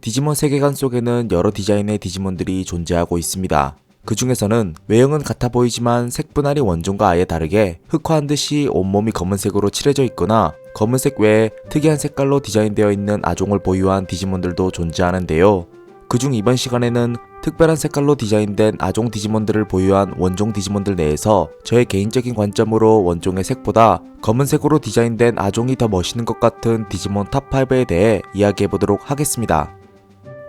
디지몬 세계관 속에는 여러 디자인의 디지몬들이 존재하고 있습니다. 그 중에서는 외형은 같아 보이지만 색 분할이 원종과 아예 다르게 흑화한 듯이 온몸이 검은색으로 칠해져 있거나 검은색 외에 특이한 색깔로 디자인되어 있는 아종을 보유한 디지몬들도 존재하는데요. 그중 이번 시간에는 특별한 색깔로 디자인된 아종 디지몬들을 보유한 원종 디지몬들 내에서 저의 개인적인 관점으로 원종의 색보다 검은색으로 디자인된 아종이 더 멋있는 것 같은 디지몬 탑5에 대해 이야기해보도록 하겠습니다.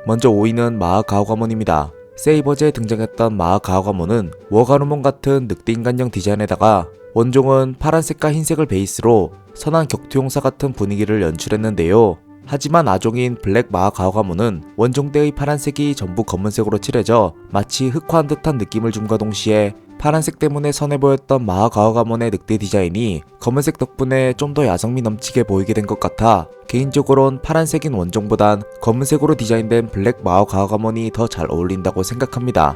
먼저 5위는 마하 가오가몬입니다. 세이버즈에 등장했던 마하 가오가몬은 워가루몬 같은 늑대인간형 디자인에다가 원종은 파란색과 흰색을 베이스로 선한 격투용사 같은 분위기를 연출했는데요. 하지만 아종인 블랙 마하 가오가몬은 원종 때의 파란색이 전부 검은색으로 칠해져 마치 흑화한 듯한 느낌을 줌과 동시에 파란색 때문에 선해 보였던 마하 가오가몬의 늑대 디자인이 검은색 덕분에 좀 더 야성미 넘치게 보이게 된 것 같아 개인적으론 파란색인 원종보단 검은색으로 디자인된 블랙 마하 가오가몬이 더 잘 어울린다고 생각합니다.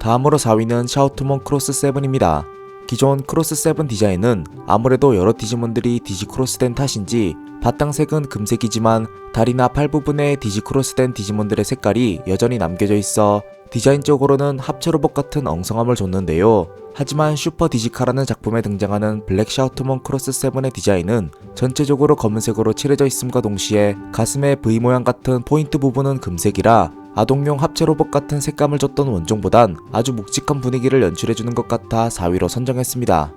다음으로 4위는 샤오투몬 크로스 7입니다. 기존 크로스 7 디자인은 아무래도 여러 디지몬들이 디지 크로스된 탓인지 바탕색은 금색이지만 다리나 팔 부분에 디지 크로스된 디지몬들의 색깔이 여전히 남겨져 있어 디자인적으로는 합체 로봇 같은 엉성함을 줬는데요. 하지만 슈퍼 디지카라는 작품에 등장하는 블랙 샤우트몬 크로스 7의 디자인은 전체적으로 검은색으로 칠해져 있음과 동시에 가슴의 V 모양 같은 포인트 부분은 금색이라 아동용 합체 로봇 같은 색감을 줬던 원종보단 아주 묵직한 분위기를 연출해주는 것 같아 4위로 선정했습니다.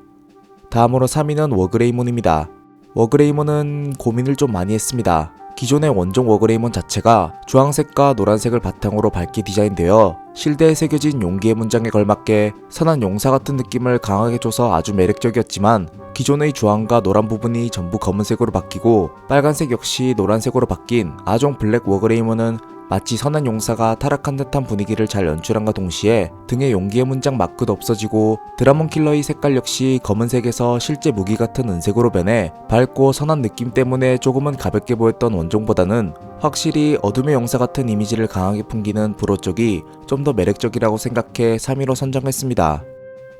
다음으로 3위는 워그레이몬입니다. 워그레이몬은 고민을 좀 많이 했습니다. 기존의 원종 워그레이몬 자체가 주황색과 노란색을 바탕으로 밝게 디자인되어 실드에 새겨진 용기의 문장에 걸맞게 선한 용사 같은 느낌을 강하게 줘서 아주 매력적이었지만 기존의 주황과 노란 부분이 전부 검은색으로 바뀌고 빨간색 역시 노란색으로 바뀐 아종 블랙 워그레이몬은 마치 선한 용사가 타락한 듯한 분위기를 잘 연출한과 동시에 등에 용기의 문장 마크도 없어지고 드라몬 킬러의 색깔 역시 검은색에서 실제 무기 같은 은색으로 변해 밝고 선한 느낌 때문에 조금은 가볍게 보였던 원종보다는 확실히 어둠의 용사 같은 이미지를 강하게 풍기는 브로 쪽이 좀 더 매력적이라고 생각해 3위로 선정했습니다.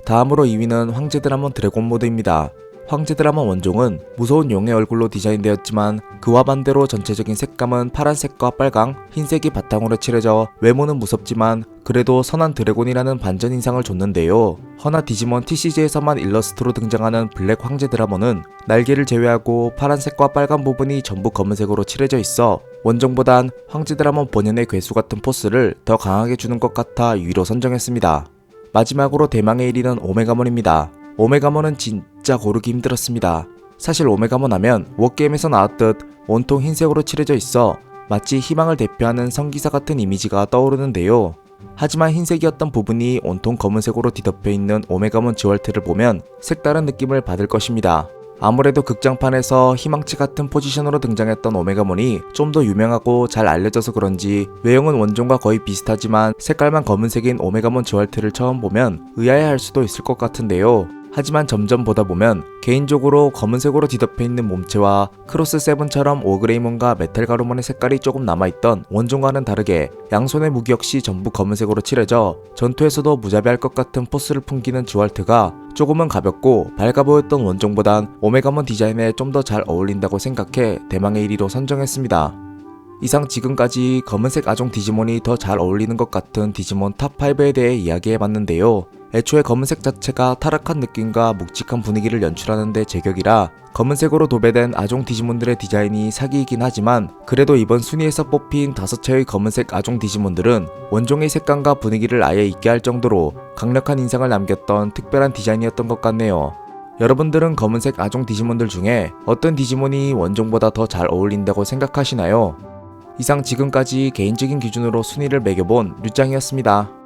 다음으로 2위는 황제 드라몬 드래곤 모드입니다. 황제 드라몬 원종은 무서운 용의 얼굴로 디자인되었지만 그와 반대로 전체적인 색감은 파란색과 빨강, 흰색이 바탕으로 칠해져 외모는 무섭지만 그래도 선한 드래곤이라는 반전 인상을 줬는데요. 허나 디지몬 TCG에서만 일러스트로 등장하는 블랙 황제 드라몬은 날개를 제외하고 파란색과 빨간 부분이 전부 검은색으로 칠해져 있어 원종보단 황제 드라몬 본연의 괴수 같은 포스를 더 강하게 주는 것 같아 위로 선정했습니다. 마지막으로 대망의 1위는 오메가몬입니다. 오메가몬은 진 짜 고르기 힘들었습니다. 사실 오메가몬 하면 워게임에서 나왔듯 온통 흰색으로 칠해져 있어 마치 희망을 대표하는 성기사 같은 이미지가 떠오르는데요. 하지만 흰색이었던 부분이 온통 검은색으로 뒤덮여 있는 오메가몬 지월트를 보면 색다른 느낌을 받을 것입니다. 아무래도 극장판에서 희망치 같은 포지션으로 등장했던 오메가몬이 좀 더 유명하고 잘 알려져서 그런지 외형은 원종과 거의 비슷하지만 색깔만 검은색인 오메가몬 지월트를 처음 보면 의아해할 수도 있을 것 같은데요. 하지만 점점 보다 보면 개인적으로 검은색으로 뒤덮여 있는 몸체와 크로스 세븐처럼 오그레이몬과 메탈 가루몬의 색깔이 조금 남아있던 원종과는 다르게 양손의 무기 역시 전부 검은색으로 칠해져 전투에서도 무자비할 것 같은 포스를 풍기는 주얼트가 조금은 가볍고 밝아 보였던 원종보단 오메가몬 디자인에 좀 더 잘 어울린다고 생각해 대망의 1위로 선정했습니다. 이상 지금까지 검은색 아종 디지몬이 더 잘 어울리는 것 같은 디지몬 탑5에 대해 이야기해봤는데요. 애초에 검은색 자체가 타락한 느낌과 묵직한 분위기를 연출하는데 제격이라 검은색으로 도배된 아종 디지몬들의 디자인이 사기이긴 하지만 그래도 이번 순위에서 뽑힌 다섯 채의 검은색 아종 디지몬들은 원종의 색감과 분위기를 아예 잊게 할 정도로 강력한 인상을 남겼던 특별한 디자인이었던 것 같네요. 여러분들은 검은색 아종 디지몬들 중에 어떤 디지몬이 원종보다 더 잘 어울린다고 생각하시나요? 이상 지금까지 개인적인 기준으로 순위를 매겨본 류짱이었습니다.